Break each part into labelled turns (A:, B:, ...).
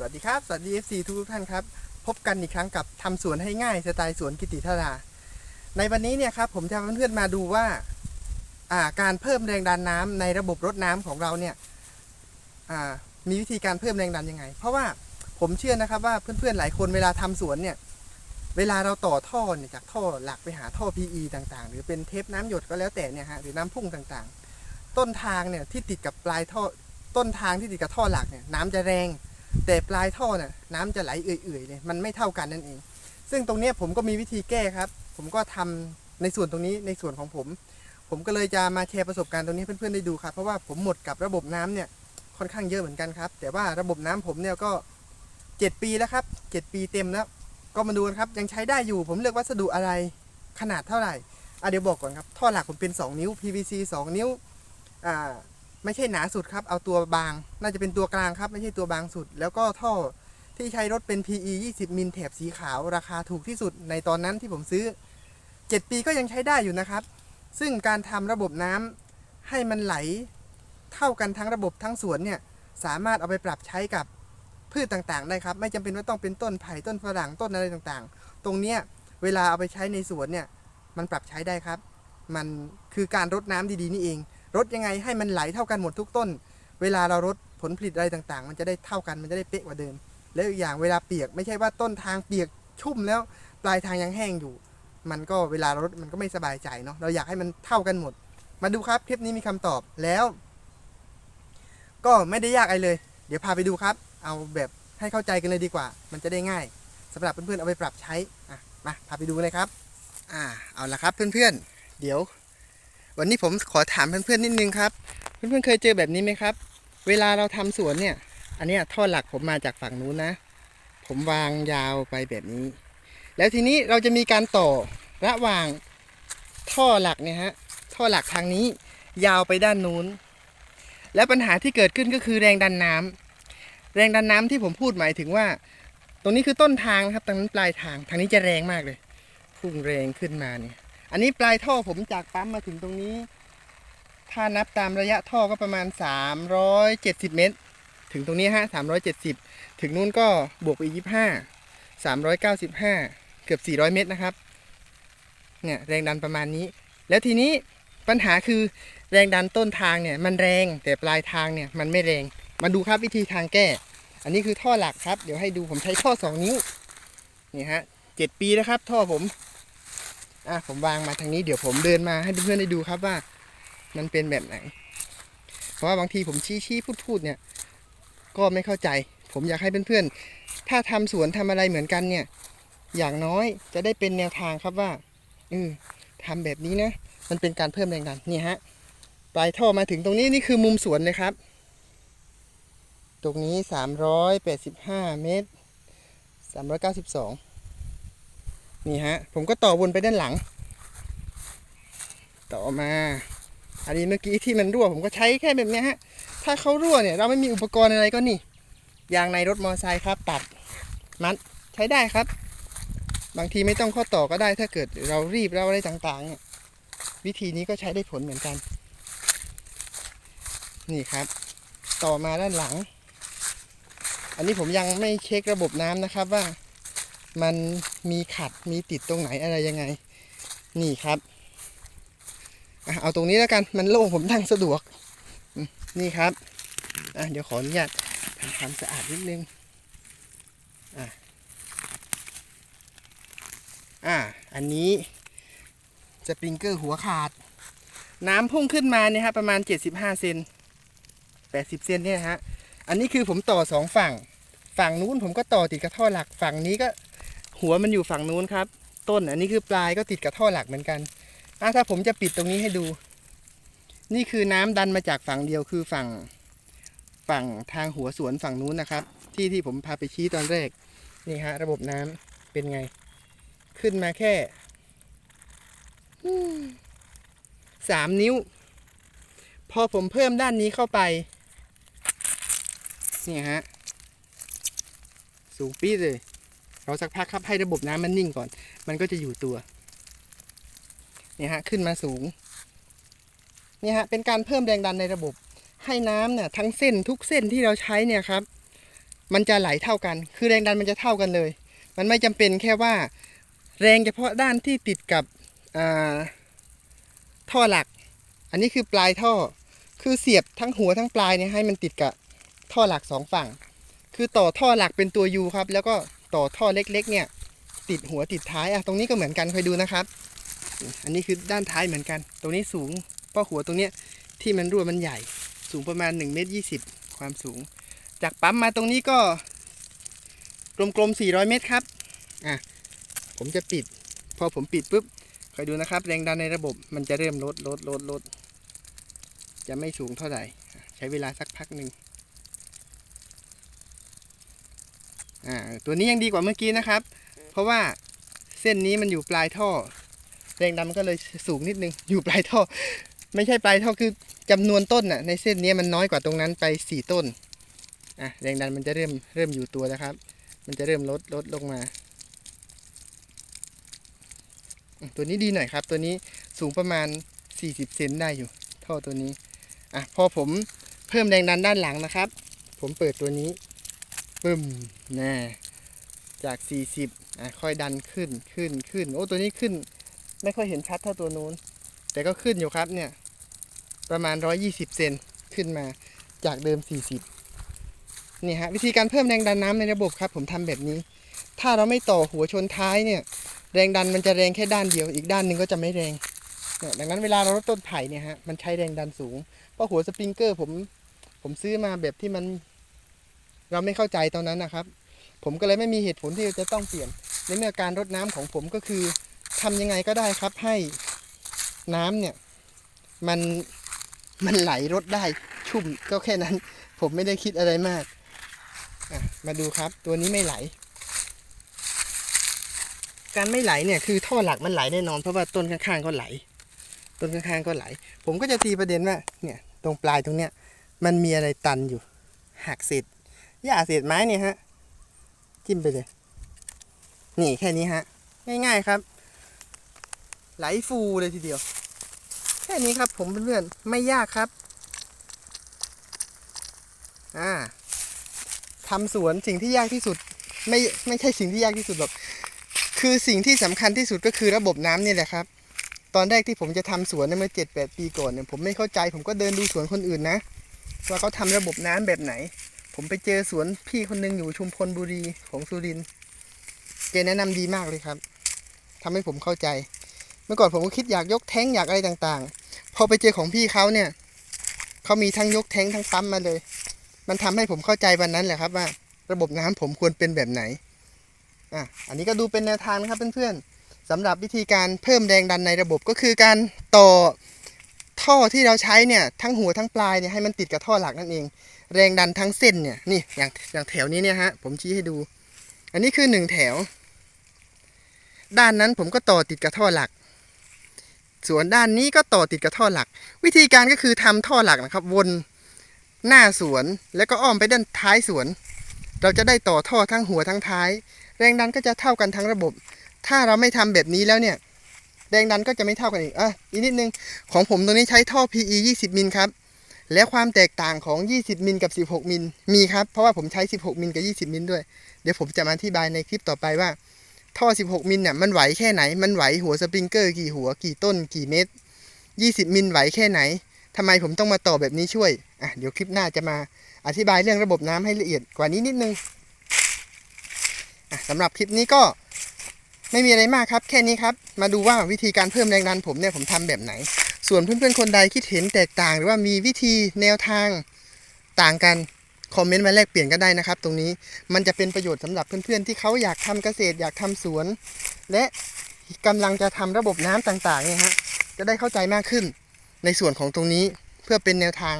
A: สวัสดีครับ สวัสดี FC ทุกท่านครับ พบกันอีกครั้งกับทำสวนให้ง่ายสไตล์สวนกิติธารา ในวันนี้เนี่ยครับผมจะพาเพื่อนๆมาดูว่าาการเพิ่มแรงดันน้ำในระบบรดน้ำของเราเนี่ยมีวิธีการเพิ่มแรงดันยังไง เพราะว่าผมเชื่อนะครับว่าเพื่อนๆหลายคนเวลาทำสวนเนี่ยเวลาเราต่อท่อเนี่ยจากท่อหลักไปหาท่อ PE ต่างๆ หรือเป็นเทปน้ำหยดก็แล้วแต่เนี่ยฮะหรือน้ำพุ่งต่างๆ ต้นทางเนี่ยที่ติดกับปลายท่อต้นทางที่ติดกับท่อหลักเนี่ยน้ำจะแรง แต่ปลายท่อน่ะน้ำจะไหลเอื่อยๆเลยมันไม่เท่ากันนั่นเอง ซึ่งตรงเนี้ยผมก็มีวิธีแก้ครับ ผมก็ทำในส่วนตรงนี้ในส่วนของผม ผมก็เลยจะมาแชร์ประสบการณ์ตรงนี้เพื่อนๆได้ดูครับ เพราะว่าผมหมดกับระบบน้ำเนี่ยค่อนข้างเยอะเหมือนกันครับ แต่ว่าระบบน้ำผมเนี่ยก็7ปีแล้วครับ7ปีเต็มแล้ว ก็มาดูกันครับยังใช้ได้อยู่ ผมเลือกวัสดุอะไรขนาดเท่าไหร่อะเดี๋ยวบอกก่อนครับท่อหลักผมเป็น 2 นิ้ว PVC 2 นิ้วอ่า ไม่ใช่หนาสุดครับ เอาตัวบาง น่าจะเป็นตัวกลางครับ ไม่ใช่ตัวบางสุด แล้วก็ท่อที่ใช้รถเป็น PE 20 มิลแถบสีขาว ราคาถูกที่สุดในตอนนั้นที่ผมซื้อ 7 ปีก็ยังใช้ได้อยู่นะครับ ซึ่งการทำระบบน้ำให้มันไหลเท่ากันทั้งระบบทั้งสวนเนี่ย สามารถเอาไปปรับใช้กับพืชต่างๆ ได้ครับ ไม่จำเป็นว่าต้องเป็นต้นไผ่ต้นฝรั่งต้นอะไรต่างๆ ตรงเนี้ยเวลาเอาไปใช้ในสวนเนี่ย มันปรับใช้ได้ครับ มันคือการรดน้ำดีๆนี่เอง รดยังไงให้มันไหลเท่ากันหมดทุกต้น เวลาเรารดผลผลิตอะไรต่างๆ มันจะได้เท่ากันมันจะได้เป๊ะกว่าเดิม แล้วอีกอย่างเวลาเปียกไม่ใช่ว่าต้นทางเปียกชุ่มแล้วปลายทางยังแห้งอยู่ มันก็เวลารดมันก็ไม่สบายใจเนาะเราอยากให้มันเท่ากันหมด มาดูครับคลิปนี้มีคำตอบแล้ว ก็ไม่ได้ยากอะไรเลย เดี๋ยวพาไปดูครับ เอาแบบให้เข้าใจกันเลยดีกว่า มันจะได้ง่ายสำหรับเพื่อนๆเอาไปปรับใช้อะมาพาไปดูเลยครับอ่าเอาละครับเพื่อนๆ เดี๋ยว วันนี้ผมขอถามเพื่อนๆนิดนึงครับ เพื่อนๆเคยเจอแบบนี้ไหมครับ เวลาเราทำสวนเนี่ย อันเนี้ยท่อหลักผมมาจากฝั่งนู้นนะ ผมวางยาวไปแบบนี้ แล้วทีนี้เราจะมีการต่อระหว่างท่อหลักเนี่ยฮะ ท่อหลักทางนี้ยาวไปด้านนู้น แล้วปัญหาที่เกิดขึ้นก็คือแรงดันน้ำแรงดันน้ำที่ผมพูดหมายถึงว่า ตรงนี้คือต้นทางนะครับทางนั้นปลายทาง ทางนี้จะแรงมากเลย พุ่งแรงขึ้นมาเนี่ย อันนี้ปลายท่อผมจากปั๊มมาถึงตรงนี้ ถ้านับตามระยะท่อก็ประมาณ 370 เมตร ถึงตรงนี้ฮะ370 ถึงนู้นก็บวกไปอีก25 395 เกือบ 400 เมตรนะครับ เนี่ยแรงดันประมาณนี้ แล้วทีนี้ปัญหาคือแรงดันต้นทางเนี่ยมันแรงแต่ปลายทางเนี่ยมันไม่แรง มาดูครับวิธีทางแก้ อันนี้คือท่อหลักครับ เดี๋ยวให้ดูผมใช้ท่อ 2 นิ้ว นี่ฮะ 7 ปีแล้วครับ ท่อผม อะผมวางมาทางนี้เดี๋ยวผมเดินมาให้เพื่อนๆได้ดูครับว่า มันเป็นแบบไหน เพราะว่าบางทีผมชี้ชี้พูดพูดเนี่ย ก็ไม่เข้าใจ ผมอยากให้เพื่อนๆถ้าทำสวนทำอะไรเหมือนกันเนี่ย อย่างน้อยจะได้เป็นแนวทางครับว่าเออทำแบบนี้นะ มันเป็นการเพิ่มแรงดันนี่ฮะปลายท่อมาถึงตรงนี้นี่คือมุมสวนเลยครับ ตรงนี้ 385 เมตร 392 นี่ฮะ ผมก็ต่อวนไปด้านหลัง ต่อมา อันนี้เมื่อกี้ที่มันรั่ว ผมก็ใช้แค่แบบนี้ฮะ ถ้าเขารั่วเนี่ย เราไม่มีอุปกรณ์อะไรก็นี่ยางในรถมอเตอร์ไซค์ครับ ตัดมัดใช้ได้ครับ บางทีไม่ต้องข้อต่อก็ได้ถ้าเกิดเรารีบเราอะไรต่างๆเนี่ยวิธีนี้ก็ใช้ได้ผลเหมือนกัน นี่ครับ ต่อมาด้านหลัง อันนี้ผมยังไม่เช็คระบบน้ำนะครับว่า มันมีขัดมีติดตรงไหนอะไรยังไง นี่ครับเอาตรงนี้แล้วกันมันโล่งผมทั้งสะดวก นี่ครับเดี๋ยวขออนุญาตทำความสะอาดนิดนึงอะอะอันนี้สปริงเกอร์หัวขาด น้ำพุ่งขึ้นมาเนี่ยฮะประมาณ 75 เซน80 เซนเนี่ยฮะ อันนี้คือผมต่อสองฝั่ง ฝั่งนู้นผมก็ต่อติดกับท่อหลัก ฝั่งนี้ก็ หัวมันอยู่ฝั่งนู้นครับ ต้นอันนี้คือปลายก็ติดกับท่อหลักเหมือนกันอะถ้าผมจะปิดตรงนี้ให้ดู นี่คือน้ำดันมาจากฝั่งเดียวคือฝั่งฝั่งทางหัวสวนฝั่งนู้นนะครับ ที่ที่ผมพาไปชี้ตอนแรกนี่ฮะ ระบบน้ำเป็นไง ขึ้นมาแค่สามนิ้ว พอผมเพิ่มด้านนี้เข้าไป นี่ฮะ สูงปี๊ดเลย เราสักพักครับให้ระบบน้ำมันนิ่งก่อน มันก็จะอยู่ตัวเนี่ยฮะขึ้นมาสูงเนี่ยฮะเป็นการเพิ่มแรงดันในระบบ ให้น้ำเนี่ยทั้งเส้นทุกเส้นที่เราใช้เนี่ยครับ มันจะไหลเท่ากัน คือแรงดันมันจะเท่ากันเลย มันไม่จำเป็นแค่ว่า แรงเฉพาะด้านที่ติดกับท่อหลัก อันนี้คือปลายท่อคือเสียบทั้งหัวทั้งปลายเนี่ยให้มันติดกับท่อหลักสองฝั่ง คือต่อท่อหลักเป็นตัว U ครับ แล้วก็ ต่อท่อเล็กๆเนี่ยติดหัวติดท้ายอะตรงนี้ก็เหมือนกันคอยดูนะครับ อันนี้คือด้านท้ายเหมือนกัน ตรงนี้สูงเพราะหัวตรงเนี้ยที่มันรั่วมันใหญ่สูงประมาณ1เมตร20ความสูง จากปั๊มมาตรงนี้ก็กลมๆ400 เมตรครับอะผมจะปิด พอผมปิดปุ๊บคอยดูนะครับ แรงดันในระบบมันจะเริ่มลดลดลดลดจะไม่สูงเท่าไหร่ ใช้เวลาสักพักหนึ่ง อ่าตัวนี้ยังดีกว่าเมื่อกี้นะครับ เพราะว่าเส้นนี้มันอยู่ปลายท่อ แรงดันมันก็เลยสูงนิดนึง อยู่ปลายท่อ ไม่ใช่ปลายท่อคือจำนวนต้นน่ะในเส้นนี้มันน้อยกว่าตรงนั้นไปสี่ต้นอะแรงดันมันจะเริ่มเริ่มอยู่ตัวแล้วครับ มันจะเริ่มลดลดลงมาอืมตัวนี้ดีหน่อยครับ ตัวนี้สูงประมาณ 40 เซนได้อยู่ ท่อตัวนี้อะพอผมเพิ่มแรงดันด้านหลังนะครับ ผมเปิดตัวนี้ปึ้ม แน่จาก 40อะค่อยดันขึ้นขึ้นขึ้นโอ้ตัวนี้ขึ้น ไม่ค่อยเห็นชัดเท่าตัวนู้น แต่ก็ขึ้นอยู่ครับเนี่ย ประมาณ 120 เซนขึ้นมาจากเดิม 40นี่ฮะวิธีการเพิ่มแรงดันน้ำในระบบครับ ผมทำแบบนี้ ถ้าเราไม่ต่อหัวชนท้ายเนี่ย แรงดันมันจะแรงแค่ด้านเดียว อีกด้านหนึ่งก็จะไม่แรงเนี่ยดังนั้นเวลาเราลดต้นไผ่เนี่ยฮะมันใช้แรงดันสูงเพราะหัวสปริงเกอร์ผมผมซื้อมาแบบที่มัน เราไม่เข้าใจตอนนั้นนะครับ ผมก็เลยไม่มีเหตุผลที่จะต้องเปลี่ยน ในเมื่อการรดน้ำของผมก็คือทำยังไงก็ได้ครับให้น้ำเนี่ยมันมันไหลรดได้ชุ่มก็แค่นั้น ผมไม่ได้คิดอะไรมากมาดูครับตัวนี้ไม่ไหล การไม่ไหลเนี่ยคือท่อหลักมันไหลแน่นอนเพราะว่าต้นข้างๆก็ไหล ต้นข้างๆก็ไหล ผมก็จะตีประเด็นว่าเนี่ยตรงปลายตรงเนี้ยมันมีอะไรตันอยู่หักเศษ หญ้าเศษไม้เนี่ยฮะ จิ้มไปเลย นี่แค่นี้ฮะ ง่ายๆครับ ไหลฟูเลยทีเดียว แค่นี้ครับผมเพื่อนๆไม่ยากครับ อ่าทำสวนสิ่งที่ยากที่สุด ไม่ไม่ใช่สิ่งที่ยากที่สุดหรอกคือสิ่งที่สำคัญที่สุดก็คือระบบน้ำนี่แหละครับ ตอนแรกที่ผมจะทำสวนเนี่ยเมื่อเจ็ดแปดปีก่อนเนี่ยผมไม่เข้าใจผมก็เดินดูสวนคนอื่นนะ ว่าเขาทำระบบน้ำแบบไหน ผมไปเจอสวนพี่คนหนึงอยู่ชุมพลบุรีของสุรินทร์แกแนะนำดีมากเลยครับทำให้ผมเข้าใจ เมื่อก่อนผมก็คิดอยากยกแท้งอยากอะไรต่างๆ พอไปเจอของพี่เขาเนี่ยเขามีทั้งยกแท้งทั้งปั๊มมาเลย มันทำให้ผมเข้าใจวันนั้นแหละครับว่า ระบบน้ำผมควรเป็นแบบไหนอะอันนี้ก็ดูเป็นแนวทางนะครับเพื่อนๆสำหรับวิธีการเพิ่มแรงดันในระบบก็คือการต่อ ท่อที่เราใช้เนี่ยทั้งหัวทั้งปลายเนี่ยให้มันติดกับท่อหลักนั่นเอง แรงดันทั้งเส้นเนี่ยนี่อย่างอย่างแถวนี้เนี่ยฮะผมชี้ให้ดู อันนี้คือหนึ่งแถว ด้านนั้นผมก็ต่อติดกับท่อหลัก ส่วนด้านนี้ก็ต่อติดกับท่อหลัก วิธีการก็คือทำท่อหลักนะครับ วนหน้าสวนแล้วก็อ้อมไปด้านท้ายสวน เราจะได้ต่อท่อทั้งหัวทั้งท้าย แรงดันก็จะเท่ากันทั้งระบบ ถ้าเราไม่ทำแบบนี้แล้วเนี่ย แรงดันก็จะไม่เท่ากันอีกอะอีกนิดนึงของผมตรงนี้ใช้ท่อ PE 20 มิลครับ และความแตกต่างของ 20 มิลกับ 16 มิลมีครับ เพราะว่าผมใช้ 16 มิลกับ 20 มิลด้วย เดี๋ยวผมจะมาอธิบายในคลิปต่อไปว่า ท่อ 16 มิลเนี่ยมันไหวแค่ไหน มันไหวหัวสปริงเกอร์กี่หัวกี่ต้นกี่เม็ด 20 มิลไหวแค่ไหนทำไมผมต้องมาต่อแบบนี้ช่วยอะเดี๋ยวคลิปหน้าจะมาอธิบายเรื่องระบบน้ำให้ละเอียดกว่านี้นิดนึงอะสำหรับคลิปนี้ก็ ไม่มีอะไรมากครับ แค่นี้ครับ มาดูว่าวิธีการเพิ่มแรงดันผมเนี่ยผมทำแบบไหน ส่วนเพื่อนๆคนใดคิดเห็นแตกต่าง หรือว่ามีวิธีแนวทางต่างกันคอมเมนต์มาแลกเปลี่ยนกันได้นะครับ ตรงนี้มันจะเป็นประโยชน์สำหรับเพื่อนๆที่เขาอยากทำเกษตรอยากทำสวน และกำลังจะทำระบบน้ำต่างๆเนี่ยฮะจะได้เข้าใจมากขึ้น ในส่วนของตรงนี้เพื่อเป็นแนวทาง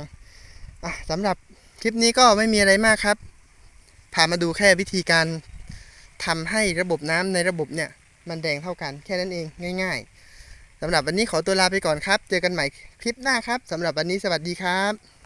A: อะสำหรับคลิปนี้ก็ไม่มีอะไรมากครับพามาดูแค่วิธีการทำให้ระบบน้ำในระบบเนี่ย มันแดงเท่ากัน แค่นั้นเองง่ายๆสำหรับวันนี้ขอตัวลาไปก่อนครับ เจอกันใหม่คลิปหน้าครับสำหรับวันนี้สวัสดีครับ